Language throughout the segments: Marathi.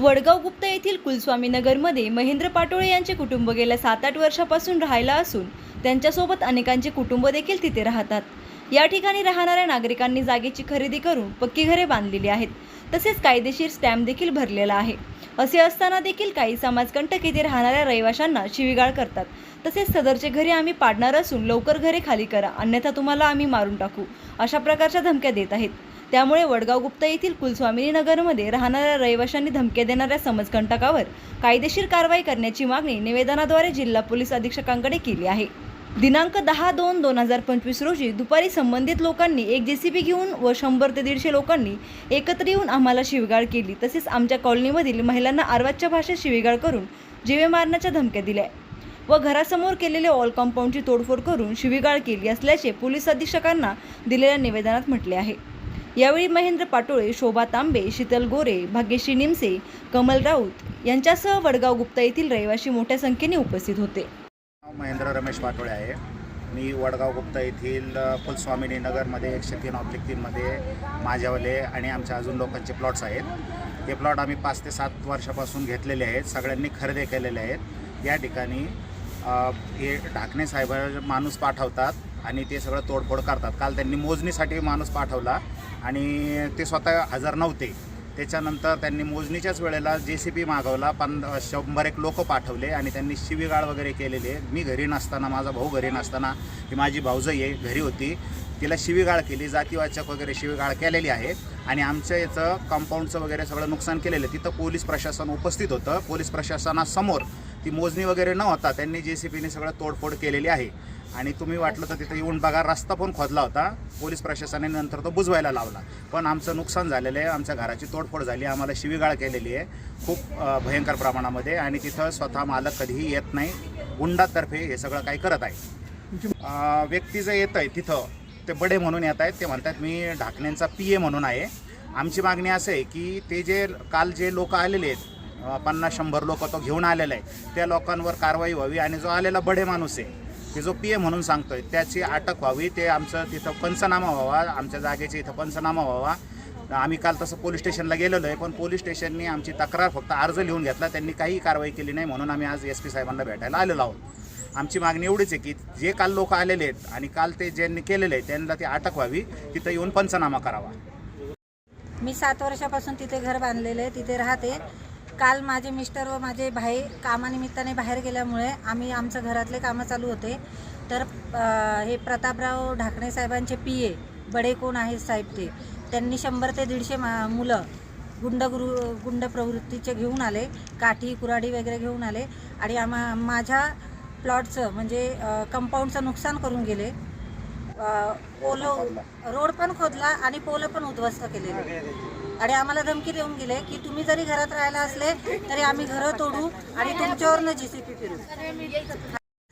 वडगाव गुप्ता येथील कुलस्वामीनगरमध्ये महेंद्र पाटोळे यांचे कुटुंब गेल्या सात आठ वर्षापासून राहायला असून त्यांच्यासोबत अनेकांचे कुटुंब देखील तिथे राहतात. या ठिकाणी राहणाऱ्या नागरिकांनी जागेची खरेदी करून पक्की घरे बांधलेली आहेत. तसेच कायदेशीर स्टॅम्प देखील भरलेला आहे. असे असताना देखील काही समाजकंटक येथे राहणाऱ्या रहिवाशांना शिवीगाळ करतात. तसेच सदरचे घरे आम्ही पाडणार असून लवकर घरे खाली करा. अन्यथा तुम्हाला आम्ही मारून टाकू. अशा प्रकारच्या धमक्या देत आहेत. त्यामुळे वडगाव गुप्ता येथील कुलस्वामिनी नगरमध्ये राहणाऱ्या रहिवाशांनी धमक्या देणाऱ्या समजकंटकावर कायदेशीर कारवाई करण्याची मागणी निवेदनाद्वारे जिल्हा पोलीस अधीक्षकांकडे केली आहे. दिनांक दहा दोन दोन हजार पंचवीस रोजी दुपारी संबंधित लोकांनी एक जेसीबी घेऊन व शंभर ते दीडशे लोकांनी एकत्र येऊन आम्हाला शिवीगाळ केली. तसेच आमच्या कॉलनीमधील महिलांना आरवाच्या भाषेत शिवीगाळ करून जीवे मारण्याच्या धमक्या दिल्या. व घरासमोर केलेले ऑल कंपाऊंडची तोडफोड करून शिवीगाळ केली असल्याचे पोलीस अधीक्षकांना दिलेल्या निवेदनात म्हटले आहे. यावेळी महेंद्र पाटोळे शोभा तांबे शीतल गोरे भाग्यश्री निमसे कमल राऊत यांच्यासह वडगाव गुप्ता येथील रहिवासी मोठ्या संख्येने उपस्थित होते. महेंद्र रमेश पाटोळे आहे. मी वडगाव गुप्ता येथील फुलस्वामिनी नगरमध्ये एकशे तीन ऑब्लिक तीनमध्ये माझ्यावाले आणि आमच्या अजून लोकांचे प्लॉट्स आहेत. ते प्लॉट आम्ही पाच ते सात वर्षापासून घेतलेले आहेत. सगळ्यांनी खरेदी केलेले आहेत. या ठिकाणी हे ढाकणे साहेब माणूस पाठवतात आणि ते सगळं तोडफोड करतात. काल त्यांनी मोजणीसाठी माणूस पाठवला आणि ते स्वतः हजर नव्हते. त्याच्यानंतर त्यांनी मोजणीच्याच वेळेला जे सी बी मागवला पण शंभर एक लोक पाठवले आणि त्यांनी शिवीगाळ वगैरे केलेली आहे. मी घरी नसताना माझा भाऊ घरी नसताना ही माझी भाऊजई आहे घरी होती. तिला शिवीगाळ केली जातीवाचक वगैरे शिवीगाळ केलेली आहे आणि आमच्या याचं कंपाऊंडचं वगैरे सगळं नुकसान केलेलं तिथं पोलीस प्रशासन उपस्थित होतं. पोलीस प्रशासनासमोर ती मोजणी वगैरे न होता त्यांनी जे सी पीने सगळं तोडफोड केलेली आहे. आणि तुम्ही वाटलं तर तिथं येऊन बघा रस्ता पण खोदला होता. पोलीस प्रशासनाने नंतर तो बुजवायला लावला. पण आमचं नुकसान झालेलं आहे. आमच्या घराची तोडफोड झाली आम्हाला शिवीगाळ केलेली आहे. खूप भयंकर प्रमाणामध्ये. आणि तिथं स्वतः मालक कधीही येत नाही. गुंडातर्फे हे सगळं काही करत आहे. व्यक्ती जे येत आहे तिथं ते बडे म्हणून येत आहेत. ते म्हणतात मी ढाकण्यांचा पी ए म्हणून आहे. आमची मागणी असं आहे की ते जे काल जे लोक आलेले आहेत पन्नास शंभर लोक तो घेऊन आलेला आहे. त्या लोकांवर कारवाई व्हावी आणि जो आलेला बडे माणूस आहे ते जो पी ए म्हणून सांगतोय त्याची अटक व्हावी ते आमचं तिथं पंचनामा व्हावा आमच्या जागेची इथं पंचनामा व्हावा. आम्ही काल तसं पोलीस स्टेशनला गेलेलो आहे पण पोलीस स्टेशननी आमची तक्रार फक्त अर्ज लिहून घेतला त्यांनी काही कारवाई केली नाही म्हणून आम्ही आज एस पी साहेबांना भेटायला आलेलो आहोत. आमची मागणी एवढीच आहे की जे काल लोक आलेले आहेत आणि काल ते ज्यांनी केलेले आहे त्यांना ती अटक व्हावी तिथं येऊन पंचनामा करावा. मी सात वर्षापासून तिथे घर बांधलेलं आहे तिथे राहते. काल माझे मिस्टर व माझे भाई कामानिमित्ताने बाहेर गेल्यामुळे आम्ही आमचं घरातले कामं चालू होते. तर हे प्रतापराव ढाकणे साहेबांचे पी ए बडे कोण आहेत साहेब ते. त्यांनी शंभर ते दीडशे मा मुलं गुंड गुरु गुंड प्रवृत्तीचे घेऊन आले काठी कुराडी वगैरे घेऊन आले आणि आम्हा माझ्या प्लॉटचं म्हणजे कंपाऊंडचं नुकसान करून गेले. पोलं रोड पण खोदला आणि पोलं पण उद्ध्वस्त केलेले. आणि आम्हाला धमकी देऊन गेले की तुम्ही जरी घरात राहायला असले तरी आम्ही घरं तोडू आणि तुमच्यावरनं जी सी पी फिरू.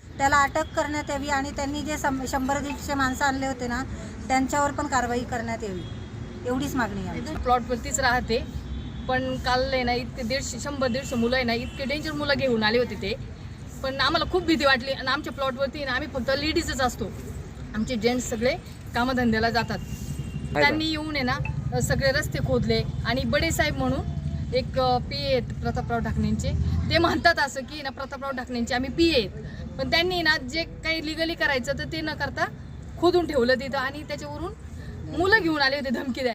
त्याला अटक करण्यात यावी आणि त्यांनी जे शंभर दीडशे माणसं आणले होते ना त्यांच्यावर पण कारवाई करण्यात यावी. एवढीच मागणी आहे. प्लॉटवरतीच राहते. पण काल आहे ना इतके दीडशे शंभर दीडशे मुलं आहे ना इतके डेंजर मुलं घेऊन आले होते ते. पण आम्हाला खूप भीती वाटली आणि आमच्या प्लॉटवरती ना आम्ही फक्त लेडीजच असतो. आमचे जेंट्स सगळे कामधंद्याला जातात. त्यांनी येऊन आहे ना सगळे रस्ते खोदले आणि बडे साहेब म्हणून एक पी आहेत प्रतापराव ढाकणेंचे ते म्हणतात असं की ना प्रतापराव ढाकणेंचे आम्ही पी आहेत. पण त्यांनी ना जे काही लिगली करायचं तर ते न करता खोदून ठेवलं तिथं आणि त्याच्यावरून मुलं घेऊन आले होते धमकी द्या